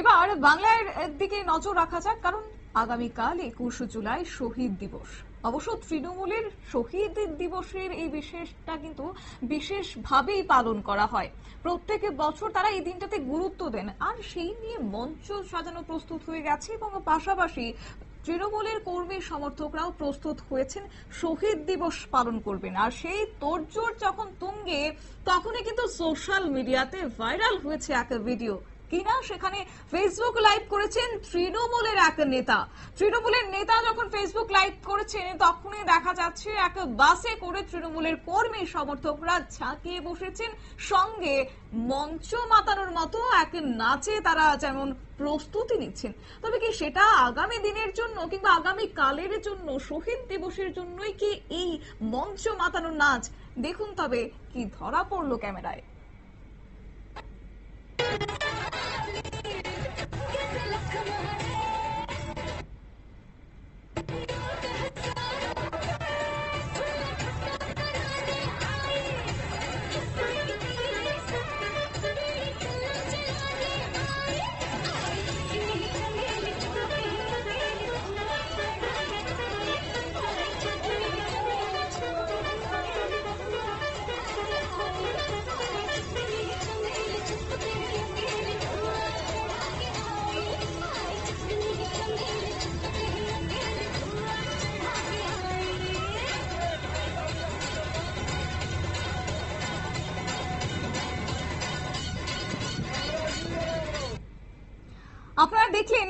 এবার বাংলার দিকে নজর রাখা যাক, কারণ আগামীকাল একুশ জুলাই শহীদ দিবস। অবশ্য তৃণমূলের শহীদ দিবসের এই বিশেষটা কিন্তু বিশেষভাবেই পালন করা হয়। প্রত্যেক বছর তারা এই দিনটাতে গুরুত্ব দেন, আর সেই নিয়ে মঞ্চ সাজানো প্রস্তুত হয়ে গেছে এবং পাশাপাশি তৃণমূলের কর্মী সমর্থকরাও প্রস্তুত হয়েছেন, শহীদ দিবস পালন করবেন। আর সেই তোড়জোড় যখন তুঙ্গে, তখনই কিন্তু সোশ্যাল মিডিয়াতে ভাইরাল হয়েছে এক ভিডিও কিনা সেখানে ফেসবুক লাইভ করেছেন তৃণমূলের এক নেতা। তৃণমূলের নেতা যখন ফেসবুক লাইভ করেছেন, তখনই দেখা যাচ্ছে এক বাসে করে তৃণমূলের কর্মী সমর্থকরা ঝাঁকিয়ে বসেছেন। সঙ্গে মঞ্চ মাতানোর মতো এক নাচে তারা যেমন প্রস্তুতি নিচ্ছেন, তবে কি সেটা আগামী দিনের জন্য কিংবা আগামী কালের জন্য, শহীদ দিবসের জন্যই কি এই মঞ্চ মাতানোর নাচ? দেখুন তবে কি ধরা পড়ল ক্যামেরায়। আপনারা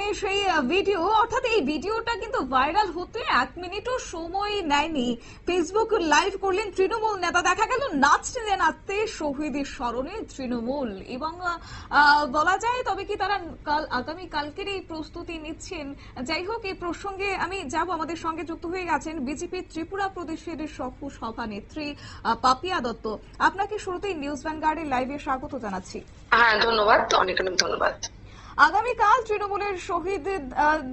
দেখলেন সেই ভিডিও অর্থাৎ এই ভিডিওটা কিন্তু ভাইরাল হতে এক মিনিটও সময় নেয়নি। ফেসবুক লাইভ করলেন তৃণমূল নেতা। দেখা গেল নাচতে নাচতে শহীদের স্মরণে তৃণমূল। এবং বলা যায় তবে কি তারা কাল, আগামী কালকের এই প্রস্তুতি নিচ্ছেন। যাই হোক, এই প্রসঙ্গে আমি যাব। আমাদের সঙ্গে যুক্ত হয়ে গেছেন বিজেপি ত্রিপুরা প্রদেশের সহ সভানেত্রী পাপিয়া দত্ত। আপনাকে শুরুতেই নিউজ ভ্যানগার্ডের লাইভে স্বাগত জানাচ্ছি। হ্যাঁ ধন্যবাদ। অনেক অনেক ধন্যবাদ। আগামীকাল তৃণমূলের শহীদ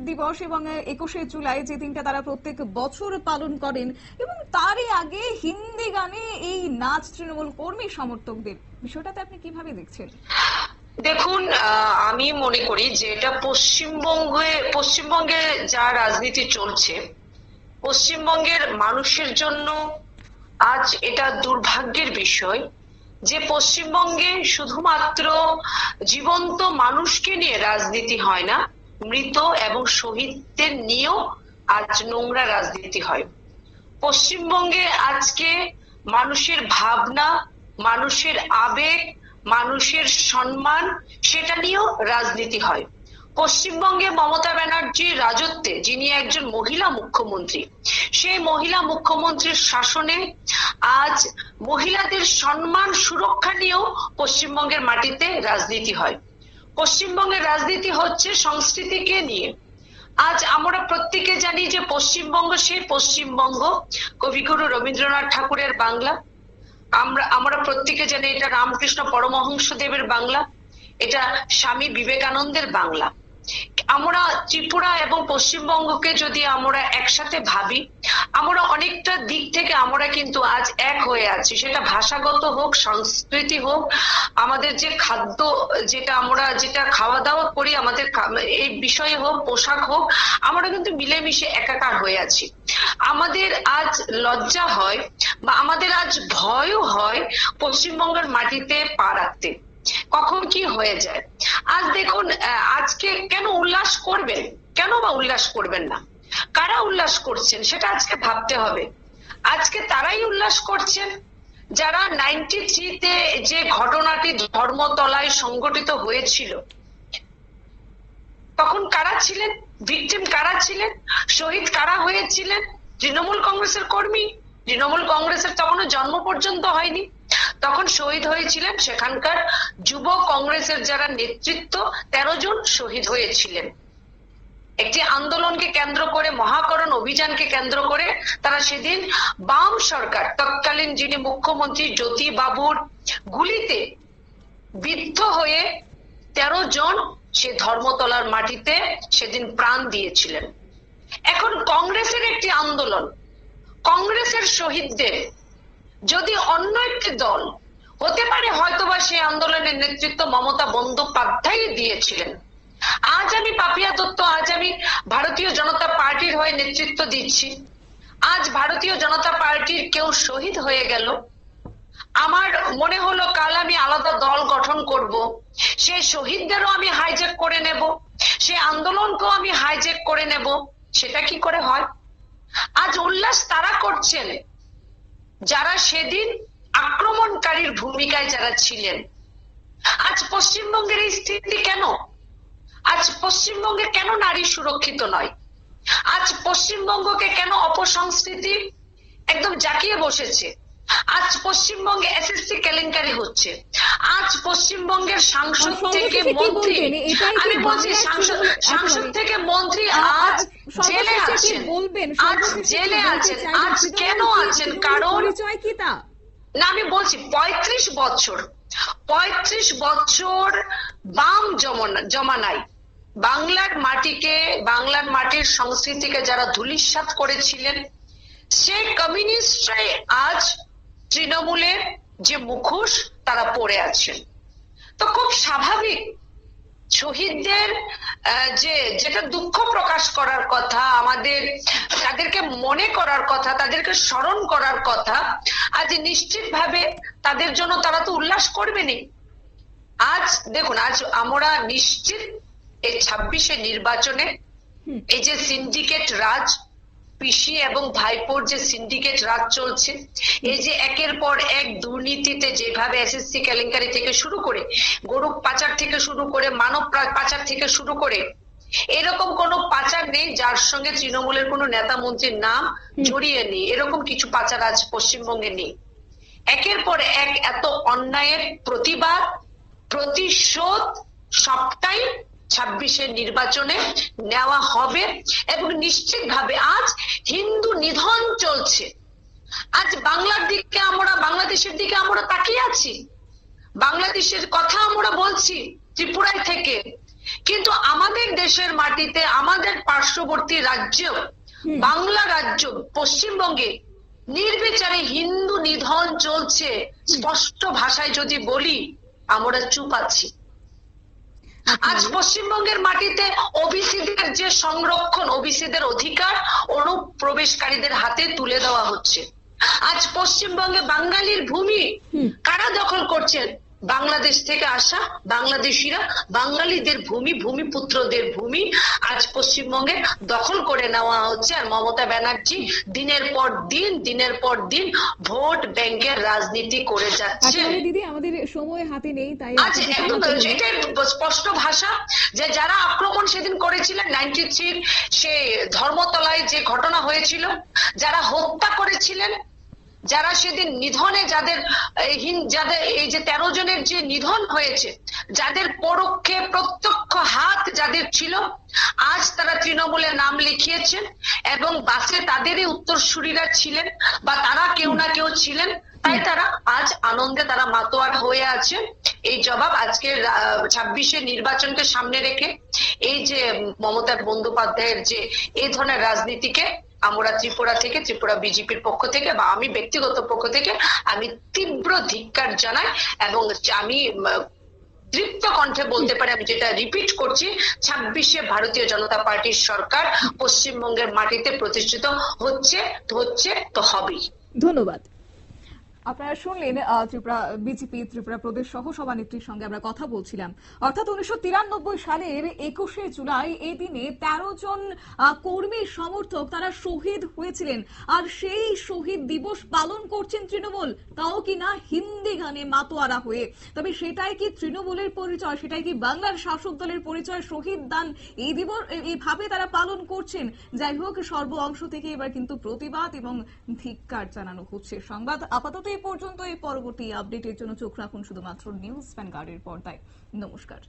দিবস এবং একুশে জুলাই যে দিনটা তারা প্রত্যেক বছর পালন করেন এবং তারই আগে হিন্দি গানে এই নাচ তৃণমূল কর্মী সমর্থকদের। বিষয়টাতে আপনি কীভাবে দেখছেন? দেখুন আমি মনে করি যে এটা পশ্চিমবঙ্গে পশ্চিমবঙ্গে যা রাজনীতি চলছে, পশ্চিমবঙ্গের মানুষের জন্য আজ এটা দুর্ভাগ্যের বিষয়। যে পশ্চিমবঙ্গে শুধুমাত্র জীবন্ত মানুষকে নিয়ে রাজনীতি হয় না, মৃত এবং শহীদদের নিয়েও আজ নোংরা রাজনীতি হয়। পশ্চিমবঙ্গে আজকে মানুষের ভাবনা, মানুষের আবেগ, মানুষের সম্মান, সেটা নিয়েও রাজনীতি হয়। পশ্চিমবঙ্গে মমতা ব্যানার্জির রাজত্বে যিনি একজন মহিলা মুখ্যমন্ত্রী, সেই মহিলা মুখ্যমন্ত্রীর শাসনে আজ মহিলাদের সম্মান সুরক্ষা নিয়েও পশ্চিমবঙ্গের মাটিতে রাজনীতি হয়। পশ্চিমবঙ্গের রাজনীতি হচ্ছে সংস্কৃতিকে নিয়ে। আজ আমরা প্রত্যেকে জানি যে পশ্চিমবঙ্গ সেই পশ্চিমবঙ্গ, কবিগুরু রবীন্দ্রনাথ ঠাকুরের বাংলা। আমরা আমরা প্রত্যেকে জানি এটা রামকৃষ্ণ পরমহংস দেবের বাংলা, এটা স্বামী বিবেকানন্দের বাংলা। আমরা ত্রিপুরা এবং পশ্চিমবঙ্গকে যদি আমরা একসাথে ভাবি আমরা অনেকটা দিক থেকে আমরা কিন্তু আজ এক হয়ে আছি। সেটা ভাষাগত হোক, সংস্কৃতি হোক, আমাদের যে খাদ্য, যেটা আমরা যেটা খাওয়া দাওয়া করি, আমাদের এই বিষয়ে হোক, পোশাক হোক, আমরা কিন্তু মিলেমিশে একাকার হয়ে আছি। আমাদের আজ লজ্জা হয় বা আমাদের আজ ভয়ও হয় পশ্চিমবঙ্গের মাটিতে পা রাখতে। কখন কি হয়ে যায়? আজ দেখুন আজকে কেন উল্লাস করবেন? কেন বা উল্লাস করবেন না? কারা উল্লাস করছেন সেটা আজকে ভাবতে হবে। আজকে তারাই উল্লাস করছেন? যারা নাইনটি থ্রিতে যে ঘটনাটি ধর্মতলায় সংগঠিত হয়েছিল, তখন কারা ছিলেন? ভিকটিম কারা ছিলেন? শহীদ কারা হয়েছিলেন? তৃণমূল কংগ্রেসের কর্মী? তৃণমূল কংগ্রেসের তখনও জন্ম পর্যন্ত হয়নি। তখন শহীদ হয়েছিলেন সেখানকার যুব কংগ্রেসের যারা নেতৃত্ব, তেরো জন শহীদ হয়েছিলেন। একটি আন্দোলনকে কেন্দ্র করে, মহাকরণ অভিযানকে কেন্দ্র করে তারা সেদিন বাম সরকার, তৎকালীন যিনি মুখ্যমন্ত্রী জ্যোতি বাবুর গুলিতে বিদ্ধ হয়ে তেরো জন সে ধর্মতলার মাটিতে সেদিন প্রাণ দিয়েছিলেন। এখন কংগ্রেসের একটি আন্দোলন, কংগ্রেসের শহীদদের, যদি অন্য একটি দল হতে পারে, হয়তোবা সেই আন্দোলনের নেতৃত্ব মমতা বন্দ্যোপাধ্যায় দিয়েছিলেন। আজ আমি পাপিয়া দত্ত, আজ আমি ভারতীয় জনতা পার্টির হয়ে নেতৃত্ব দিচ্ছি। আজ ভারতীয় জনতা পার্টির কেউ শহীদ হয়ে গেল। আমার মনে হলো কাল আমি আলাদা দল গঠন করব। সেই শহীদদেরও আমি হাইজ্যাক করে নেব। সেই আন্দোলনকেও আমি হাইজ্যাক করে নেব। সেটা কি করে হয়? আজ উল্লাস তারা করছেন। যারা সেদিন আক্রমণকারীর ভূমিকায় যারা ছিলেন। আজ পশ্চিমবঙ্গের এই স্থিতি কেন? আজ পশ্চিমবঙ্গে কেন নারী সুরক্ষিত নয়? আজ পশ্চিমবঙ্গকে কেন অপসংস্কৃতি একদম জাকিয়ে বসেছে? আজ পশ্চিমবঙ্গে এসএসসি কেলেঙ্কারি হচ্ছে? আজ পশ্চিমবঙ্গের সাংসদ থেকে মন্ত্রী আমি বলছি সাংসদ সাংসদ থেকে মন্ত্রী আজ জেলে আছেন। বলবেন আজ জেলে আছেন? আজ কেন আছেন? কারণ না আমি বলছি পঁয়ত্রিশ বছর পঁয়ত্রিশ বছর বাম জমনা- জমানায় বাংলার মাটিকে, বাংলার মাটির সংস্কৃতিকে যারা ধুলিস্বাত করেছিলেন, সেই কমিউনিস্টরাই আজ তৃণমূলের যে মুখোশ, তারা পড়ে আছেন। তো খুব স্বাভাবিক, শহীদদের যে, যেটা দুঃখ প্রকাশ করার কথা, আমাদের, তাদেরকে মনে করার কথা, তাদেরকে স্মরণ করার কথা, আজ নিশ্চিতভাবে তাদের জন্য তারা তো উল্লাস করবেনই। আজ, দেখুন, আজ আমরা নিশ্চিত এই ছাব্বিশে নির্বাচনে এই যে সিন্ডিকেট রাজ পিসি এবং ভাইপোর যে সিন্ডিকেট রাজ চলছে এই যে একের পর এক দুর্নীতিতে যেভাবে এসএসসি কেলেঙ্কারি থেকে শুরু করে গরু পাচার থেকে শুরু করে মানব পাচার থেকে শুরু করে এরকম কোনো পাচার নেই যার সঙ্গে তৃণমূলের কোনো নেতা মন্ত্রীর নাম জড়িয়ে নেই। এরকম কিছু পাচার আজ পশ্চিমবঙ্গে নেই। একের পর এক এত অন্যায়ের প্রতিবাদ প্রতিশোধ সবটাই ছাব্বিশের নির্বাচনে নেওয়া হবে এবং নিশ্চিতভাবে আজ হিন্দু নিধন চলছে। আজ বাংলার দিকে আমরা বাংলাদেশের দিকে আমরা তাকিয়ে আছি। বাংলাদেশের কথা আমরা বলছি ত্রিপুরায় থেকে। কিন্তু আমাদের দেশের মাটিতে আমাদের পার্শ্ববর্তী রাজ্য বাংলা রাজ্য পশ্চিমবঙ্গে নির্বিচারে হিন্দু নিধন চলছে। স্পষ্ট ভাষায় যদি বলি আমরা চুপ আছি। আজ পশ্চিমবঙ্গের মাটিতে ওবিসিদের যে সংরক্ষণ ওবিসিদের অধিকার অনুপ্রবেশকারীদের হাতে তুলে দেওয়া হচ্ছে। আজ পশ্চিমবঙ্গে বাঙালির ভূমি কারা দখল করছেন? বাংলাদেশ থেকে আসা বাংলাদেশিরা বাঙালিদের ভূমি ভূমিপুত্রদের ভূমি আজ পশ্চিমবঙ্গে দখল করে নেওয়া হচ্ছে। আর মমতা ব্যানার্জি দিনের পর দিন দিনের পর দিন ভোট ব্যাংকের রাজনীতি করে যাচ্ছে। দিদি আমাদের সময় হাতে নেই তাই আজ একদম এটাই স্পষ্ট ভাষা যে যারা আক্রমণ সেদিন করেছিলেন নাইনটি থ্রির সে ধর্মতলায় যে ঘটনা হয়েছিল যারা হত্যা করেছিলেন যারা সেদিন নিধনে যাদের যাদের, এই যে তেরো জনের যে নিধন হয়েছে, যাদের পরোক্ষে প্রত্যক্ষ হাত যাদের ছিল, আজ তারা তৃণমূলে নাম লিখিয়েছেন এবং বাসে তাদেরই উত্তরসূরিরা ছিলেন বা তারা কেউ না কেউ ছিলেন, তাই তারা আজ আনন্দে তারা মাতোয়ার হয়ে আছে। এই জবাব আজকের ছাব্বিশে নির্বাচনকে সামনে রেখে এই যে মমতা বন্দ্যোপাধ্যায়ের যে এই ধরনের রাজনীতিকে আমরা ত্রিপুরা থেকে, ত্রিপুরা বিজেপির পক্ষ থেকে বা আমি ব্যক্তিগত পক্ষ থেকে আমি তীব্র ধিক্কার জানাই এবং আমি তৃপ্ত কণ্ঠে বলতে পারি, আমি যেটা রিপিট করছি, ছাব্বিশে ভারতীয় জনতা পার্টির সরকার পশ্চিমবঙ্গের মাটিতে প্রতিষ্ঠিত হচ্ছে হচ্ছে তো হবেই। ধন্যবাদ। আপনারা শুনলেন ত্রিপুরা, বিজেপি, ত্রিপুরা প্রদেশ সহ সভানেত্রীর সঙ্গে আমরা কথা বলছিলাম। অর্থাৎ উনিশশো তিরানব্বই সালের একুশে জুলাই এই দিনে তেরো জন কর্মী সমর্থক তারা শহীদ হয়েছিলেন। আর সেই শহীদ দিবস পালন করছেন তৃণমূল। তাও কি না হিন্দি গানে মাতোয়ারা হয়ে। তবে সেটাই কি তৃণমূলের পরিচয়? সেটাই কি বাংলার শাসক দলের পরিচয়? শহীদ দান এই দিবস এইভাবে তারা পালন করছেন? যাই হোক, সর্ব অংশ থেকে এবার কিন্তু প্রতিবাদ এবং ধিক্কার জানানো হচ্ছে। সংবাদ আপাতত এই পর্যন্ত। এই পরবর্তী আপডেটের জন্য চোখ রাখুন শুধুমাত্র নিউজ ভ্যানগার্ডের পর্দায়। নমস্কার।